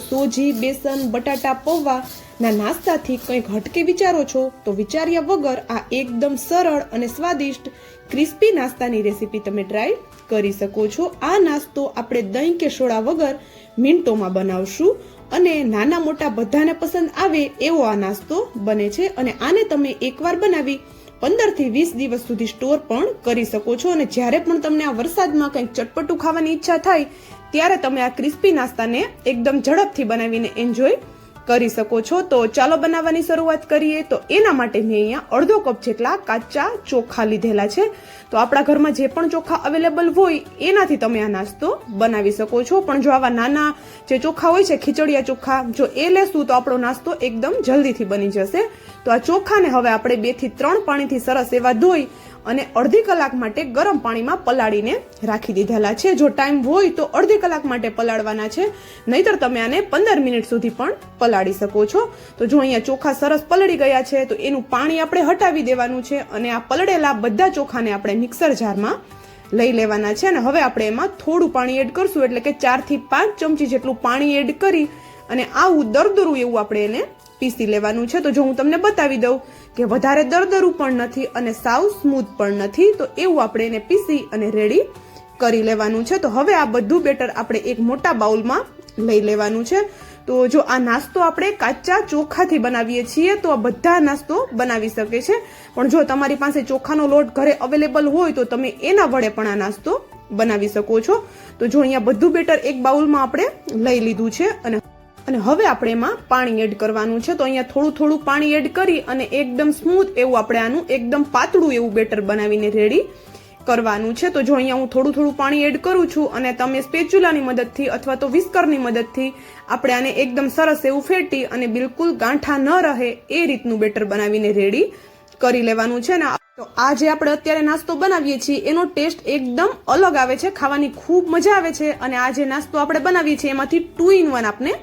સોજી, બેસન, બટાટા, પૌવા ના નાસ્તાથી કંઈક હટકે વિચારો છો તો વિચાર્યા વગર આ એકદમ સરળ અને સ્વાદિષ્ટ ક્રિસ્પી નાસ્તાની રેસીપી તમે ટ્રાય કરી શકો છો. આ નાસ્તો આપણે દહીં કે સોડા વગર મિનિટોમાં બનાવશું અને નાના મોટા બધાને પસંદ આવે એવો આ નાસ્તો બને છે. અને આને તમે એકવાર બનાવી પંદરથી વીસ દિવસ સુધી સ્ટોર પણ કરી શકો છો અને જ્યારે પણ તમને આ વરસાદમાં કંઈક ચટપટું ખાવાની ઈચ્છા થાય, ત્યારે તમે આ ક્રિસ્પી નાસ્તાને એકદમ ઝડપથી બનાવીને એન્જોય કરી શકો છો. તો ચાલો બનાવવાની શરૂઆત કરીએ. તો એના માટે મેં અહીંયા અડધો કપ જેટલા કાચા ચોખા લીધેલા છે. તો આપણા ઘરમાં જે પણ ચોખા અવેલેબલ હોય, એનાથી તમે આ નાસ્તો બનાવી શકો છો. પણ જો આવા નાના જે ચોખા હોય છે, ખીચડિયા ચોખા, જો એ લેશું, તો આપણો નાસ્તો એકદમ જલ્દીથી બની જશે. તો આ ચોખાને હવે આપણે બેથી ત્રણ પાણીથી સરસ એવા ધોઈ અને અડધી કલાક માટે ગરમ પાણીમાં પલાળીને રાખી દીધેલા છે. જો ટાઈમ હોય તો અડધી કલાક માટે પલાળવાના છે. નહીતર તમે આને પંદર મિનિટ સુધી પણ પલાળી શકો છો. તો જો અહીંયા ચોખા સરસ પલળી ગયા છે, તો એનું પાણી આપણે હટાવી દેવાનું છે અને આ પલળેલા બધા ચોખાને આપણે મિક્સર જારમાં લઈ લેવાના છે. અને હવે આપણે એમાં થોડું પાણી એડ કરશું, એટલે કે ચારથી પાંચ ચમચી જેટલું પાણી એડ કરી અને આવું દરદરું એવું આપણે એને પીસી લેવાનું છે, તો જો હું તમને બતાવી દઉં કે વધારે દરદરું પણ નથી અને સાવ સ્મૂથ પણ નથી, તો એવું આપણે એને પીસી અને રેડી કરી લેવાનું છે. તો હવે આ બધું બેટર આપણે એક મોટા બાઉલમાં લઈ લેવાનું છે. તો જો આ નાસ્તો આપણે કાચા ચોખાથી બનાવીએ છીએ, તો આ બધા નાસ્તો બનાવી શકે છે. પણ જો તમારી પાસે ચોખાનો લોટ ઘરે અવેલેબલ હોય, તો તમે એના વડે પણ આ નાસ્તો બનાવી શકો છો. તો જો અહીંયા બધું બેટર એક બાઉલમાં આપણે લઈ લીધું છે અને અને હવે આપણે એમાં પાણી એડ કરવાનું છે. તો અહીંયા થોડું થોડું પાણી એડ કરી અને એકદમ સ્મૂથ એવું આપણે આનું એકદમ પાતળું એવું બેટર બનાવીને રેડી કરવાનું છે. તો જો અહીંયા હું થોડું થોડું પાણી એડ કરું છું અને તમે સ્પેચ્યુલાની મદદથી અથવા તો વિસ્કરની મદદથી આપણે આને એકદમ સરસ એવું ફેટી અને બિલકુલ ગાંઠા ન રહે એ રીતનું બેટર બનાવીને રેડી કરી લેવાનું છે. ને તો આ જે આપણે અત્યારે નાસ્તો બનાવીએ છીએ, એનો ટેસ્ટ એકદમ અલગ આવે છે, ખાવાની ખૂબ મજા આવે છે અને આ જે નાસ્તો આપણે બનાવીએ છીએ, એમાંથી ટુ ઇન વન આપણે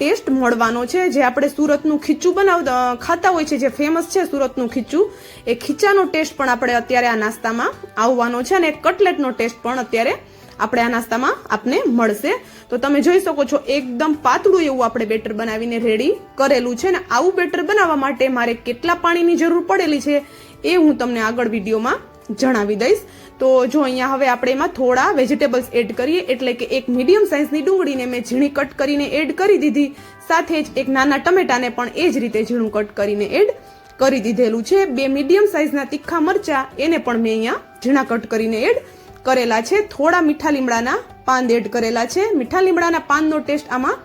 ટેસ્ટ મળવાનો છે. જે આપણે સુરતનું ખીચું બનાવતા ખાતા હોય છે, જે ફેમસ છે સુરતનું ખીચું, એ ખીચાનો ટેસ્ટ પણ આપણે અત્યારે આ નાસ્તામાં આવવાનો છે અને કટલેટનો ટેસ્ટ પણ અત્યારે આપણે આ નાસ્તામાં આપને મળશે. તો તમે જોઈ શકો છો, એકદમ પાતળું એવું આપણે બેટર બનાવીને રેડી કરેલું છે ને આવું બેટર બનાવવા માટે મારે કેટલા પાણીની જરૂર પડેલી છે એ હું તમને આગળ વિડીયોમાં જણાવી દઈશ. તો જો અહીંયા હવે આપણે એમાં થોડા વેજીટેબલ્સ એડ કરીએ, એટલે કે એક મીડિયમ સાઇઝની ડુંગળીને મેં ઝીણી કટ કરીને એડ કરી દીધી. સાથે જ એક નાના ટમેટાને પણ એ જ રીતે ઝીણું કટ કરીને એડ કરી દીધેલું છે. બે મીડિયમ સાઇઝના તીખા મરચા, એને પણ મેં અહીંયા ઝીણા કટ કરીને એડ કરેલા છે. થોડા મીઠા લીમડાના પાન એડ કરેલા છે. મીઠા લીમડાના પાનનો ટેસ્ટ આમાં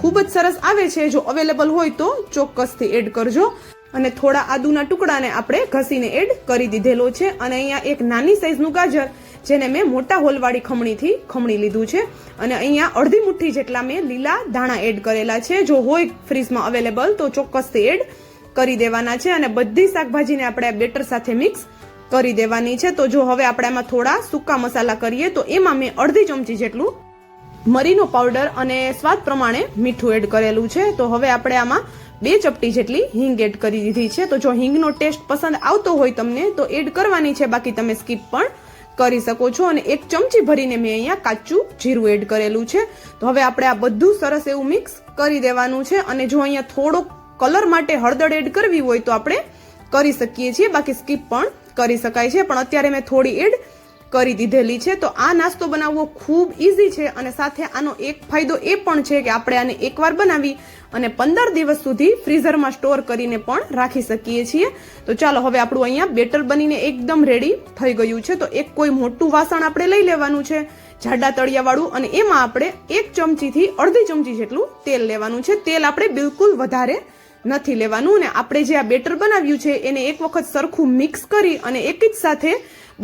ખૂબ જ સરસ આવે છે. જો અવેલેબલ હોય તો ચોક્કસથી એડ કરજો. અને થોડા આદુના ટુકડાને આપણે ઘસીને એડ કરી દીધેલો છે. અને અહીંયા એક નાની સાઈઝનું ગાજર, જેને મેં મોટા હોલવાળી ખમણીથી ખમણી લીધું છે. અને અહીંયા અડધી મુઠ્ઠી જેટલા મેં લીલા દાણા એડ કરેલા છે. જો હોય ફ્રીજમાં અવેલેબલ, તો ચોક્કસથી એડ કરી દેવાના છે. અને બધી શાકભાજીને આપણે બેટર સાથે મિક્સ કરી દેવાની છે. તો જો હવે આપણે આમાં થોડા સૂકા મસાલા કરીએ, તો એમાં મેં અડધી ચમચી જેટલું મરીનો પાવડર અને સ્વાદ પ્રમાણે મીઠું એડ કરેલું છે. તો હવે આપણે આમાં બે ચપટી જેટલી હિંગ એડ કરી દીધી છે. તો જો હિંગનો ટેસ્ટ પસંદ આવતો હોય તમને, તો એડ કરવાની છે. બાકી તમે સ્કીપ પણ કરી શકો છો. અને એક ચમચી ભરીને મેં અહીંયા કાચું જીરું એડ કરેલું છે. તો હવે આપણે આ બધું સરસ એવું મિક્સ કરી દેવાનું છે. અને જો અહીંયા થોડો કલર માટે હળદર એડ કરવી હોય તો આપણે કરી શકીએ છીએ. બાકી સ્કીપ પણ કરી શકાય છે. પણ અત્યારે મેં થોડી એડ કરી દીધેલી છે. તો આ નાસ્તો બનાવવો ખૂબ ઇઝી છે અને સાથે આનો એક ફાયદો એ પણ છે કે આપણે આને એકવાર બનાવી અને પંદર દિવસ સુધી ફ્રીઝરમાં સ્ટોર કરીને પણ રાખી શકીએ છીએ. તો ચાલો હવે આપણું અહીંયા બેટર બનીને એકદમ રેડી થઈ ગયું છે. તો એક કોઈ મોટું વાસણ આપણે લઈ લેવાનું છે, જાડા તળિયાવાળું અને એમાં આપણે એક ચમચીથી અડધી ચમચી જેટલું તેલ લેવાનું છે. તેલ આપણે બિલકુલ વધારે નથી લેવાનું અને આપણે જે આ બેટર બનાવ્યું છે એને એક વખત સરખું મિક્સ કરી અને એક જ સાથે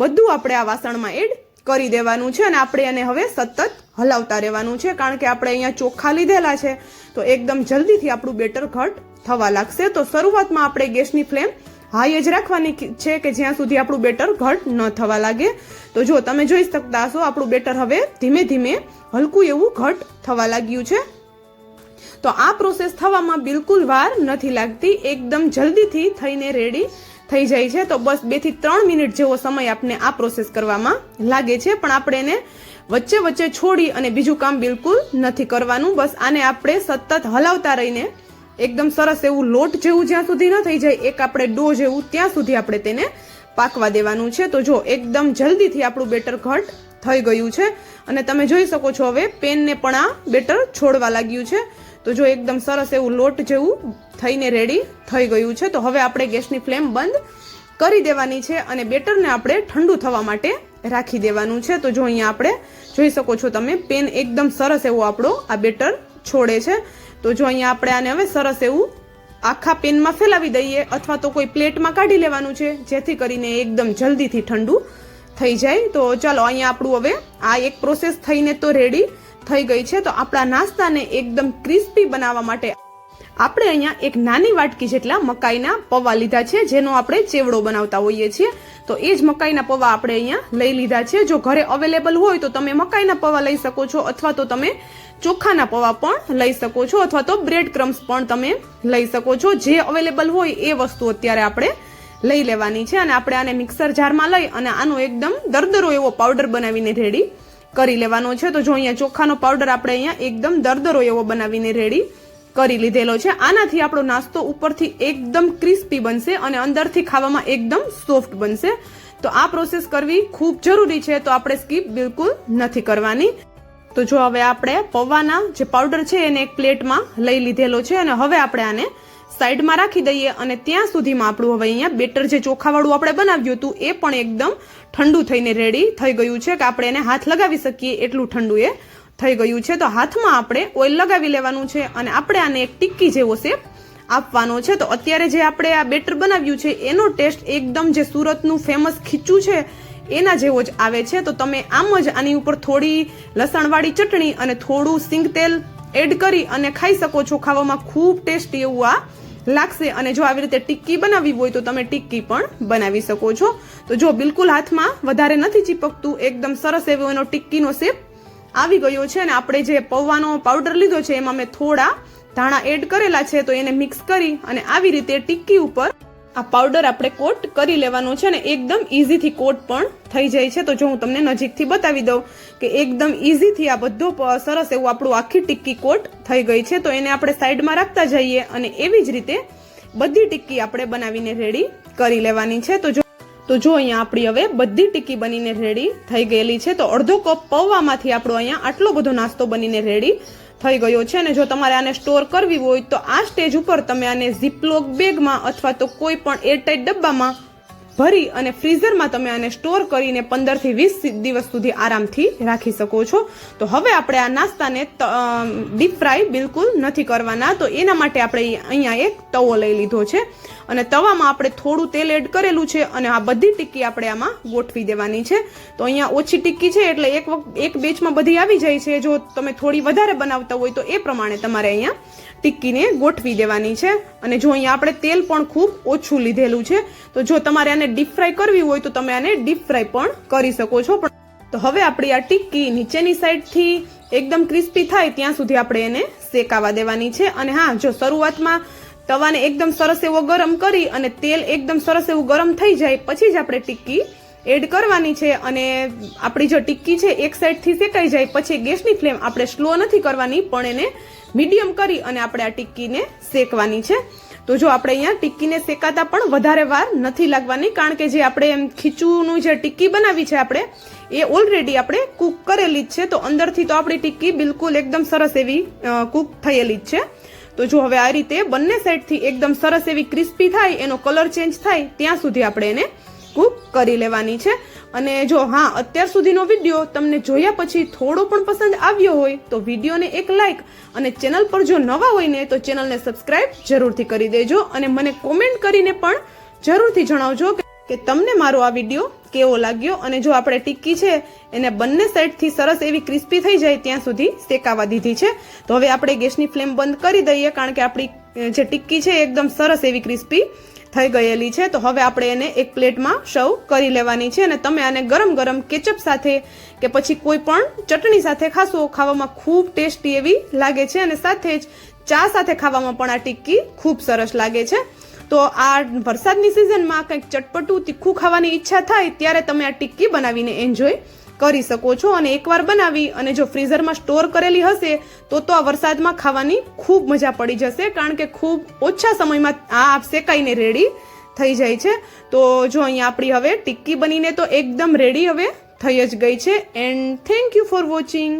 બધું આપણે આ વાસણમાં એડ કરી દેવાનું છે અને આપણે એને હવે સતત હલાવતા રહેવાનું છે કારણ કે આપણે અહીંયા ચોખ્ખા લીધેલા છે. તો એકદમ જલ્દીથી આપણું બેટર ઘટ થવા લાગશે. તો શરૂઆતમાં આપણે ગેસની ફ્લેમ હાઈ જ રાખવાની છે કે જ્યાં સુધી આપણું બેટર ઘટ ન થવા લાગે. તો જો તમે જોઈ શકતા હશો, આપણું બેટર હવે ધીમે ધીમે હલકું એવું ઘટ થવા લાગ્યું છે. તો આ પ્રોસેસ થવામાં બિલકુલ વાર નથી લાગતી. એકદમ જલ્દીથી થઈને રેડી થઈ જાય છે. તો બસ બેથી ત્રણ મિનિટ જેવો સમય આપને આ પ્રોસેસ કરવામાં લાગે છે. પણ આપણે એને વચ્ચે વચ્ચે છોડી અને બીજું કામ બિલકુલ નથી કરવાનું. બસ આને આપણે સતત હલાવતા રહીને એકદમ સરસ એવું લોટ જેવું જ્યાં સુધી ન થઈ જાય, એક આપણે ડો જેવું ત્યાં સુધી આપણે તેને પાકવા દેવાનું છે. તો જો એકદમ જલ્દીથી આપણું બેટર ઘટ થઈ ગયું છે. અને તમે જોઈ શકો છો હવે પેનને પણ આ બેટર છોડવા લાગ્યું છે. તો જો એકદમ સરસ એવું લોટ જેવું થઈને રેડી થઈ ગયું છે, તો હવે આપણે ગેસની ફ્લેમ બંધ કરી દેવાની છે અને બેટરને આપણે ઠંડુ થવા માટે રાખી દેવાનું છે. તો જો અહીંયા આપણે જોઈ શકો છો તમે, પેન એકદમ સરસ એવો આપણો આ બેટર છોડે છે. તો જો અહીંયા આપણે આને હવે સરસ એવું આખા પેનમાં ફેલાવી દઈએ અથવા તો કોઈ પ્લેટમાં કાઢી લેવાનું છે, જેથી કરીને એકદમ જલ્દીથી ઠંડુ થઈ જાય. તો ચાલો અહીંયા આપણું હવે આ એક પ્રોસેસ થઈને તો રેડી થઈ ગઈ છે, તો આપણા નાસ્તાને એકદમ ક્રિસ્પી બનાવવા માટે આપણે અહીંયા એક નાની વાટકી જેટલા મકાઈના પૌવા લીધા છે, જેનો આપણે ચેવડો બનાવતા હોઈએ છીએ. તો એ જ મકાઈના પૌવા આપણે અહીંયા લઈ લીધા છે. જો ઘરે અવેલેબલ હોય તો તમે મકાઈના પૌવા લઈ શકો છો, અથવા તો તમે ચોખાના પૌવા પણ લઈ શકો છો, અથવા તો બ્રેડ ક્રમ્સ પણ તમે લઈ શકો છો. જે અવેલેબલ હોય એ વસ્તુ અત્યારે આપણે લઈ લેવાની છે. અને આપણે આને મિક્સર જારમાં લઈ અને આનો એકદમ દરદરો એવો પાવડર બનાવીને રેડી કરી લેવાનો છે. તો જો અહીંયા ચોખાનો પાવડર આપણે અહીંયા એકદમ દરદરો એવો બનાવીને રેડી કરી લીધેલો છે. આનાથી આપણો નાસ્તો ઉપરથી એકદમ ક્રિસ્પી બનશે અને અંદરથી ખાવામાં એકદમ સોફ્ટ બનશે. તો આ પ્રોસેસ કરવી ખૂબ જરૂરી છે. તો આપણે સ્કીપ બિલકુલ નથી કરવાની. તો જો હવે આપણે પૌવાના જે પાવડર છે એને એક પ્લેટમાં લઈ લીધેલો છે અને હવે આપણે આને સાઈડમાં રાખી દઈએ અને ત્યાં સુધીમાં આપણું હવે અહીંયા બેટર જે ચોખાવાળું આપણે બનાવ્યું હતું એ પણ એકદમ ઠંડુ થઈને રેડી થઈ ગયું છે કે આપણે એને હાથ લગાવી શકીએ એટલું ઠંડુ એ થઈ ગયું છે. તો હાથમાં આપણે ઓઇલ લગાવી લેવાનું છે અને આપણે આને એક ટિક્કી જેવો શેપ આપવાનો છે. તો અત્યારે જે આપણે આ બેટર બનાવ્યું છે એનો ટેસ્ટ એકદમ જે સુરતનું ફેમસ ખીચું છે એના જેવો જ આવે છે. તો તમે આમ જ આની ઉપર થોડી લસણવાળી ચટણી અને થોડું સિંગ તેલ એડ કરી અને ખાઈ શકો છો. ખાવામાં ખૂબ ટેસ્ટી એવું આ લાગશે. અને જો આવી રીતે ટિક્કી બનાવવી હોય તો તમે ટિક્કી પણ બનાવી શકો છો. તો જો બિલકુલ હાથમાં વધારે નથી ચીપકતું, એકદમ સરસ એવો એનો ટિક્કીનો શેપ આવી ગયો છે. અને આપણે જે પૌવાનો પાવડર લીધો છે, એમાં મેં થોડા ધાણા એડ કરેલા છે, તો એને મિક્સ કરી અને આવી રીતે ટિક્કી ઉપર આ પાવડર આપણે કોટ કરી લેવાનો છે ને એકદમ ઇઝીથી કોટ પણ થઈ જાય છે. તો જો હું તમને નજીકથી બતાવી દઉં કે એકદમ ઇઝીથી આ બધો સરસ એવું આપણું આખી ટિક્કી કોટ થઈ ગઈ છે. તો એને આપણે સાઈડમાં રાખતા જઈએ અને એવી જ રીતે બધી ટિક્કી આપણે બનાવીને રેડી કરી લેવાની છે. તો જો તો જો અહીંયા આપણી હવે બધી ટિક્કી બનીને રેડી થઈ ગયેલી છે. તો અડધો કપ પૌવામાંથી આપણો અહીંયા આટલો બધો નાસ્તો બનીને રેડી થઈ ગયો છે અને જો તમારે આને સ્ટોર કરવી હોય તો આ સ્ટેજ ઉપર તમે આને ઝીપલોક બેગમાં અથવા તો કોઈ પણ એરટાઈટ ડબ્બામાં ભરી અને ફ્રીઝરમાં તમે આને સ્ટોર કરીને પંદરથી વીસ દિવસ સુધી આરામથી રાખી શકો છો. તો હવે આપણે આ નાસ્તાને ડીપ ફ્રાય બિલકુલ નથી કરવાના. તો એના માટે આપણે અહીંયા એક તવો લઈ લીધો છે. અને તવામાં આપણે થોડું તેલ એડ કરેલું છે અને આ બધી ટિક્કી આપણે આમાં ગોઠવી દેવાની છે. તો અહીંયા ઓછી ટિક્કી છે એટલે એક વખત એક બેચમાં બધી આવી જાય છે. જો તમે થોડી વધારે બનાવતા હોય તો એ પ્રમાણે તમારે અહીંયા ટિક્કીને ગોઠવી દેવાની છે. અને જો અહીંયા આપણે તેલ પણ ખૂબ ઓછું લીધેલું છે, તો જો તમારે આને ડીપ ફ્રાય કરવી હોય તો તમે આને ડીપ ફ્રાય પણ કરી શકો છો. પણ તો હવે આપણી આ ટિક્કી નીચેની સાઈડથી એકદમ ક્રિસ્પી થાય ત્યાં સુધી આપણે એને શેકાવા દેવાની છે. અને હા, જો શરૂઆતમાં તવાને એકદમ સરસ એવો ગરમ કરી અને તેલ એકદમ સરસ એવું ગરમ થઈ જાય, પછી જ આપણે ટિક્કી એડ કરવાની છે અને આપણી જો ટિક્કી છે, એક સાઈડથી શેકાઈ જાય, પછી ગેસની ફ્લેમ આપણે સ્લો નથી કરવાની, પણ એને મીડિયમ કરી અને આપણે આ ટિક્કીને શેકવાની છે. તો જો આપણે અહીંયા ટિક્કીને શેકાતા પણ વધારે વાર નથી લાગવાની, કારણ કે જે આપણે એમ ખીચુનું જે ટિક્કી બનાવી છે આપણે, એ ઓલરેડી આપણે કૂક કરેલી જ છે. તો અંદરથી તો આપણી ટિક્કી બિલકુલ એકદમ સરસ એવી કૂક થયેલી જ છે. તો જો હવે આ રીતે બંને સાઈડથી એકદમ સરસ એવી ક્રિસ્પી થાય, એનો કલર ચેન્જ થાય, ત્યાં સુધી આપણે એને કૂક કરી લેવાની છે. અને જો હા, અત્યાર સુધીનો વીડિયો તમને જોયા પછી થોડો પણ પસંદ આવ્યો હોય તો વિડીયોને એક લાઈક અને ચેનલ પર જો નવા હોય ને તો ચેનલને સબસ્ક્રાઇબ જરૂરથી કરી દેજો અને મને કોમેન્ટ કરીને પણ જરૂરથી જણાવજો કે તમને મારો આ વીડિયો કેવો લાગ્યો અને જો આપણે ટિક્કી છે, એને બંને સાઈડથી સરસ એવી ક્રિસ્પી થઈ જાય ત્યાં સુધી શેકાવા દીધી છે. તો હવે આપણે ગેસની ફ્લેમ બંધ કરી દઈએ કારણ કે આપણી જે ટિક્કી છે એકદમ સરસ એવી ક્રિસ્પી થઈ ગયેલી છે, તો હવે આપણે એને એક પ્લેટમાં સર્વ કરી લેવાની છે અને તમે આને ગરમ ગરમ કેચઅપ સાથે કે પછી કોઈ પણ ચટણી સાથે ખાશો, ખાવામાં ખૂબ ટેસ્ટી એવી લાગે છે અને સાથે જ ચા સાથે ખાવામાં પણ આ ટિક્કી ખૂબ સરસ લાગે છે. તો આ વરસાદની સિઝનમાં કંઈક ચટપટું, તીખું ખાવાની ઈચ્છા થાય, ત્યારે તમે આ ટિક્કી બનાવીને એન્જોય કરી શકો છો અને એકવાર બનાવી અને જો ફ્રીઝરમાં સ્ટોર કરેલી હશે, તો તો આ વરસાદમાં ખાવાની ખૂબ મજા પડી જશે, કારણ કે ખૂબ ઓછા સમયમાં આ શેકાઈને રેડી થઈ જાય છે. તો જો અહીંયા આપણી હવે ટિક્કી બનીને તો એકદમ રેડી હવે થઈ જ ગઈ છે. And thank you for watching